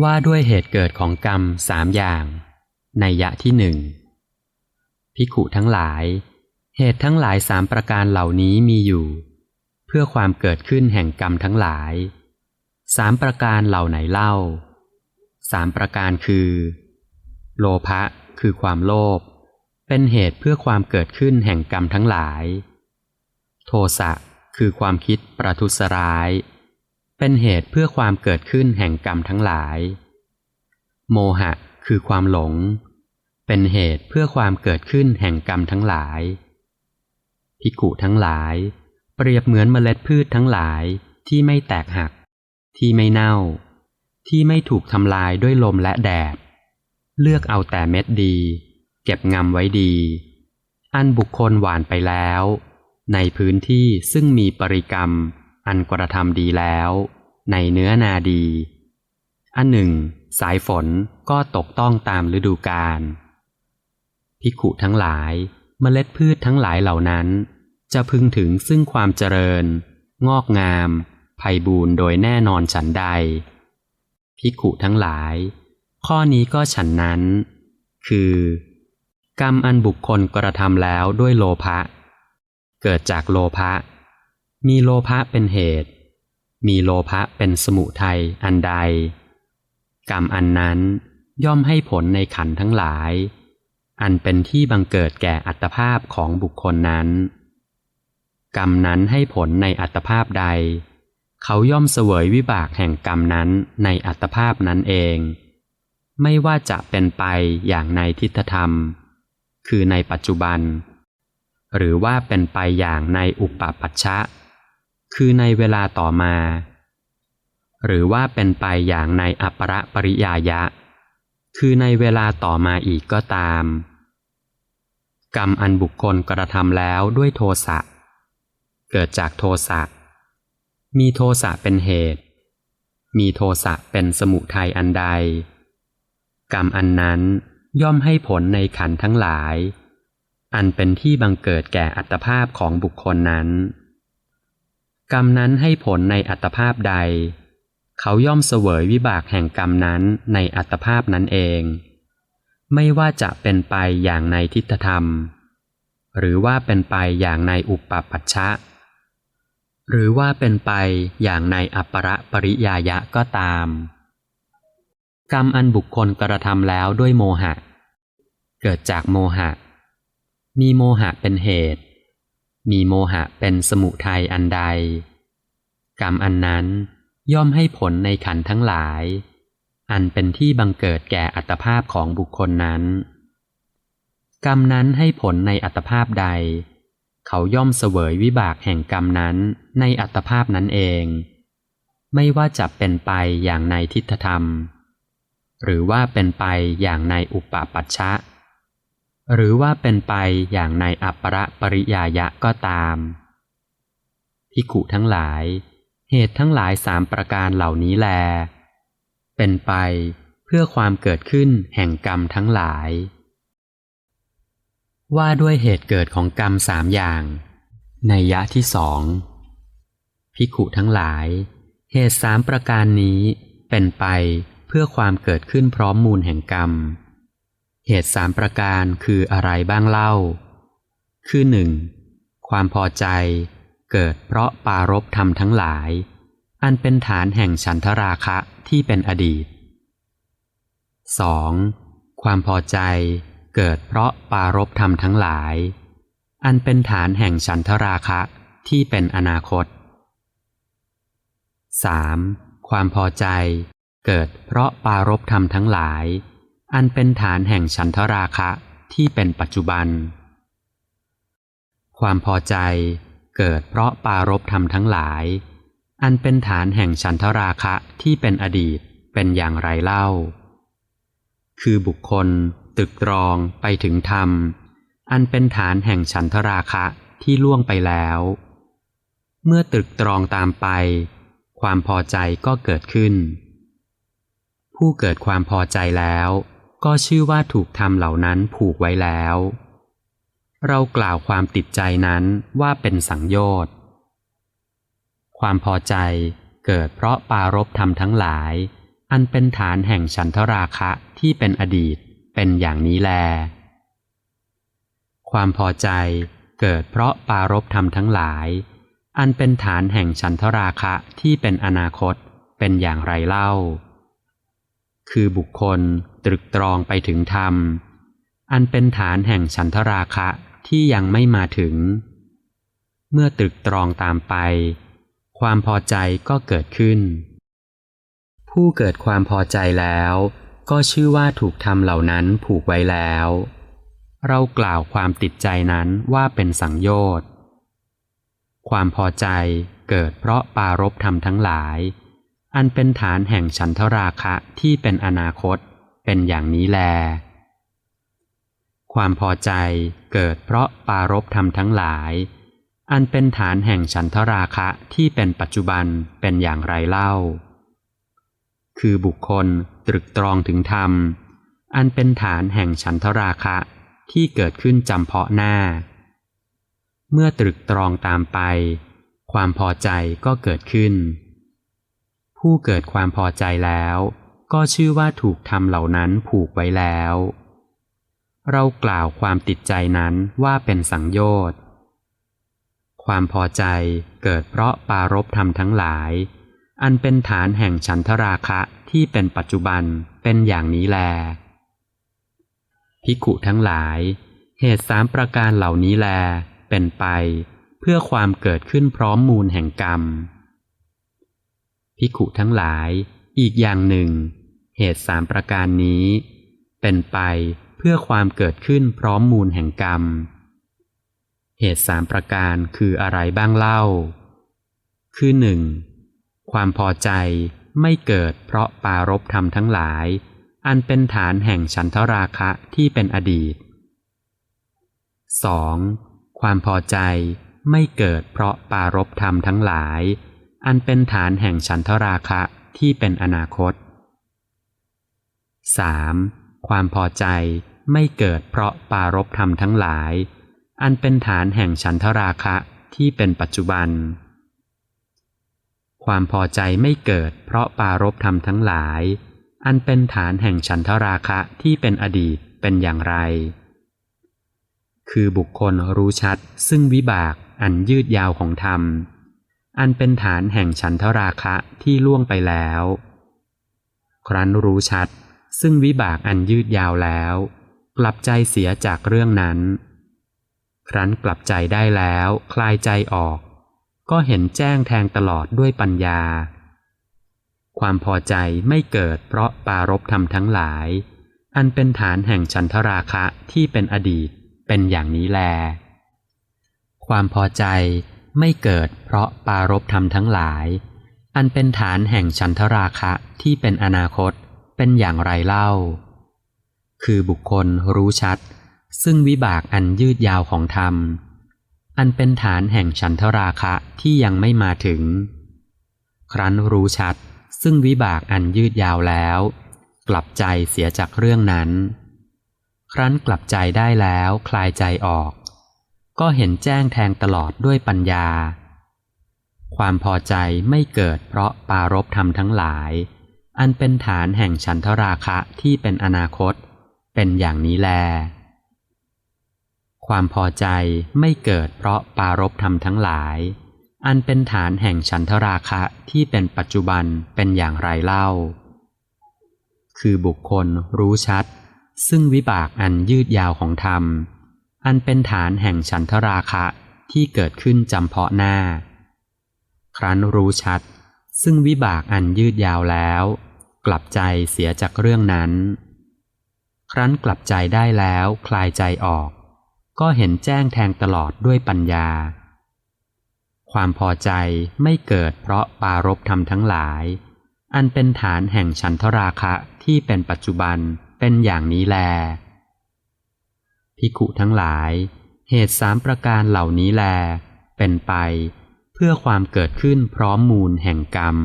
ว่าด้วยเหตุเกิดของกรรมสามอย่างในยะที่หนึ่งพิขุทั้งหลาย เหตุทั้งหลายสามประการเหล่านี้มีอยู่ เพื่อความเกิดขึ้นแห่งกรรมทั้งหลายสามประการเหล่าไหนเล่าสามประการคือ โลภะคือความโลภเป็นเหตุเพื่อความเกิดขึ้นแห่งกรรมทั้งหลาย โทสะคือความคิดประทุษร้าย เป็นเหตุเพื่อความเกิดขึ้นแห่งกรรมทั้งหลาย โมหะคือความหลง เป็นเหตุเพื่อความเกิดขึ้นแห่งกรรมทั้งหลาย พิกุทั้งหลาย เปรียบเหมือนเมล็ดพืชทั้งหลายที่ไม่แตกหัก ที่ไม่เน่า ที่ไม่ถูกทำลายด้วยลมและแดด เลือกเอาแต่เม็ดดี เก็บงำไว้ดี อันบุคคลหวานไปแล้ว ในพื้นที่ซึ่งมีปริกรรม อันกระทำดีแล้ว ในเนื้อนาดี อันหนึ่ง สายฝนก็ตกต้องตามฤดูกาลพิขุทั้งหลายเมล็ดพืชทั้งหลายเหล่านั้น จะพึงถึงซึ่งความเจริญ งอกงามไพบูรโดยแน่นอนฉันใดพิขุทั้งหลาย ข้อนี้ก็ฉันนั้น คือ กรรมอันบุคคลกระทำแล้วด้วยโลภะเกิดจากโลภะ มีโลภะเป็นเหตุ มีโลภะเป็นสมุทัยอันใด กรรมอันนั้นย่อมให้ผลในขันธ์ทั้งหลาย อันเป็นที่บังเกิดแก่อัตภาพของบุคคลนั้น กรรมนั้นให้ผลในอัตภาพใด เขาย่อมเสวยวิบากแห่งกรรมนั้นในอัตภาพนั้นเอง ไม่ว่าจะเป็นไปอย่างในทิฏฐธรรม คือในปัจจุบัน หรือว่าเป็นไปอย่างในอุปปัชชะ คือในเวลาต่อมา หรือว่าเป็นไปอย่างในอัปรปริยายะ คือในเวลาต่อมาอีกก็ตาม กรรมอันบุคคลกระทำแล้วด้วยโทสะ เกิดจากโทสะ มีโทสะเป็นเหตุ มีโทสะเป็นสมุทัยอันใด กรรมอันนั้นย่อมให้ผลในขันทั้งหลาย อันเป็นที่บังเกิดแก่อัตภาพของบุคคลนั้น กรรมนั้นให้ผลในอัตภาพใด เขาย่อมเสวยวิบากแห่งกรรมนั้นในอัตภาพนั้นเอง ไม่ว่าจะเป็นไปอย่างในทิฏฐธรรม หรือว่าเป็นไปอย่างในอุปปัชชะ หรือว่าเป็นไปอย่างในอัปปรปริยายะก็ตาม กรรมอันบุคคลกระทำแล้วด้วยโมหะ เกิดจากโมหะ มีโมหะเป็นเหตุ มีโมหะเป็นสมุทัยอันใด กรรมอันนั้นย่อมให้ผลในขันทั้งหลาย อันเป็นที่บังเกิดแก่อัตภาพของบุคคลนั้น กรรมนั้นให้ผลในอัตภาพใด เขาย่อมเสวยวิบากแห่งกรรมนั้นในอัตภาพนั้นเอง ไม่ว่าจะเป็นไปอย่างในทิฏฐธรรม หรือว่าเป็นไปอย่างในอุปปัชชะ หรือว่าเป็นไปอย่างในอัปปรปริยายะก็ตามพิขุทั้งหลาย เหตุทั้งหลายสามประการเหล่านี้แล เป็นไปเพื่อความเกิดขึ้นแห่งกรรมทั้งหลาย ว่าด้วยเหตุเกิดของกรรมสามอย่าง ในยะที่สองพิขุทั้งหลาย เหตุสามประการนี้เป็นไปเพื่อความเกิดขึ้นพร้อมมูลแห่งกรรม เหตุสามประการคืออะไรบ้างเล่า คือหนึ่งความพอใจเกิดเพราะปารบธรรมทั้งหลาย อันเป็นฐานแห่งฉันทราคะที่เป็นอดีต 2. ความพอใจเกิดเพราะปารบธรรมทั้งหลาย อันเป็นฐานแห่งฉันทราคะที่เป็นอนาคต 3. ความพอใจเกิดเพราะปารบธรรมทั้งหลาย อันเป็นฐานแห่งฉันทราคะที่เป็นปัจจุบัน ความพอใจเกิดเพราะปารบธรรมทั้งหลาย อันเป็นฐานแห่งฉันทราคะที่เป็นอดีตเป็นอย่างไรเล่า คือบุคคลตึกตรองไปถึงธรรม อันเป็นฐานแห่งฉันทราคะที่ล่วงไปแล้ว เมื่อตึกตรองตามไป ความพอใจก็เกิดขึ้น ผู้เกิดความพอใจแล้ว ก็ชื่อว่าถูกธรรมเหล่านั้นผูกไว้แล้ว เรากล่าวความติดใจนั้นว่าเป็นสังโยชน์ ความพอใจเกิดเพราะปารบธรรมทั้งหลาย อันเป็นฐานแห่งฉันทราคะที่เป็นอดีตเป็นอย่างนี้แล ความพอใจเกิดเพราะปารบธรรมทั้งหลาย อันเป็นฐานแห่งฉันทราคะที่เป็นอนาคตเป็นอย่างไรเล่า คือบุคคลตรึกตรองไปถึงธรรม อันเป็นฐานแห่งฉันทราคะที่ยังไม่มาถึง เมื่อตรึกตรองตามไป ความพอใจก็เกิดขึ้น ผู้เกิดความพอใจแล้วก็ชื่อว่าถูกธรรมเหล่านั้นผูกไว้แล้ว เรากล่าวความติดใจนั้นว่าเป็นสังโยชน์ ความพอใจเกิดเพราะปารบธรรมทั้งหลาย อันเป็นฐานแห่งฉันทราคะที่เป็นอนาคตเป็นอย่างนี้แล ความพอใจเกิดเพราะปารบธรรมทั้งหลาย อันเป็นฐานแห่งฉันทราคะที่เป็นปัจจุบันเป็นอย่างไรเล่า คือบุคคลตรึกตรองถึงธรรม อันเป็นฐานแห่งฉันทราคะที่เกิดขึ้นจำเพาะหน้า เมื่อตรึกตรองตามไป ความพอใจก็เกิดขึ้น ผู้เกิดความพอใจแล้ว ก็ชื่อว่าถูกทำเหล่านั้นผูกไว้แล้ว เรากล่าวความติดใจนั้นว่าเป็นสังโยชน์ ความพอใจเกิดเพราะปารบธรรมทั้งหลาย อันเป็นฐานแห่งฉันทราคะที่เป็นปัจจุบันเป็นอย่างนี้แลภิกขุทั้งหลาย เหตุสามประการเหล่านี้แล เป็นไป เพื่อความเกิดขึ้นพร้อมมูลแห่งกรรม ภิกขุทั้งหลาย อีกอย่างหนึ่ง เหตุสามประการนี้ เป็นไปเพื่อความเกิดขึ้นพร้อมมูลแห่งกรรม เหตุสามประการคืออะไรบ้างเล่า คือหนึ่งความพอใจไม่เกิดเพราะปารบธรรมทั้งหลาย อันเป็นฐานแห่งฉันทราคะที่เป็นอดีต 2. ความพอใจไม่เกิดเพราะปารบธรรมทั้งหลาย อันเป็นฐานแห่งฉันทราคะที่เป็นอนาคต 3. ความพอใจไม่เกิดเพราะปารบธรรมทั้งหลาย อันเป็นฐานแห่งฉันทราคะที่เป็นปัจจุบัน ความพอใจไม่เกิดเพราะปารบธรรมทั้งหลาย อันเป็นฐานแห่งฉันทราคะที่เป็นอดีตเป็นอย่างไร คือบุคคลรู้ชัดซึ่งวิบากอันยืดยาวของธรรม อันเป็นฐานแห่งฉันทราคะที่ล่วงไปแล้ว ครั้นรู้ชัด ซึ่งวิบากอันยืดยาวแล้ว กลับใจเสียจากเรื่องนั้น ครั้นกลับใจได้แล้วคลายใจออก ก็เห็นแจ้งแทงตลอดด้วยปัญญา ความพอใจไม่เกิดเพราะปารบธรรมทั้งหลาย อันเป็นฐานแห่งฉันทราคะที่เป็นอดีตเป็นอย่างนี้แล ความพอใจ ไม่เกิดเพราะปารบธรรมทั้งหลาย อันเป็นฐานแห่งฉันทราคะที่เป็นอนาคตเป็นอย่างไรเล่า คือบุคคลรู้ชัด ซึ่งวิบากอันยืดยาวของธรรม อันเป็นฐานแห่งฉันทราคะที่ยังไม่มาถึง ครั้นรู้ชัด ซึ่งวิบากอันยืดยาวแล้ว กลับใจเสียจากเรื่องนั้น ครั้นกลับใจได้แล้วคลายใจออก ก็เห็นแจ้งแทงตลอดด้วยปัญญา ความพอใจไม่เกิดเพราะปารบธรรมทั้งหลาย อันเป็นฐานแห่งฉันทราคะที่เป็นอนาคต เป็นอย่างนี้แล ความพอใจไม่เกิดเพราะปารบธรรมทั้งหลาย อันเป็นฐานแห่งฉันทราคะที่เป็นปัจจุบันเป็นอย่างไรเล่า คือบุคคลรู้ชัด ซึ่งวิบากอันยืดยาวของธรรม อันเป็นฐานแห่งฉันทราคะที่เกิดขึ้นจำเพาะหน้า ครั้นรู้ชัด ซึ่งวิบากอันยืดยาวแล้ว กลับใจเสียจากเรื่องนั้น ครั้นกลับใจได้แล้วคลายใจออก ก็เห็นแจ้งแทงตลอดด้วยปัญญา ความพอใจไม่เกิดเพราะปารบธรรมทั้งหลาย อันเป็นฐานแห่งฉันทราคะที่เป็นปัจจุบันเป็นอย่างนี้แล ภิกขุทั้งหลาย เหตุสามประการเหล่านี้แล เป็นไป เพื่อความเกิดขึ้นพร้อมมูลแห่งกรรม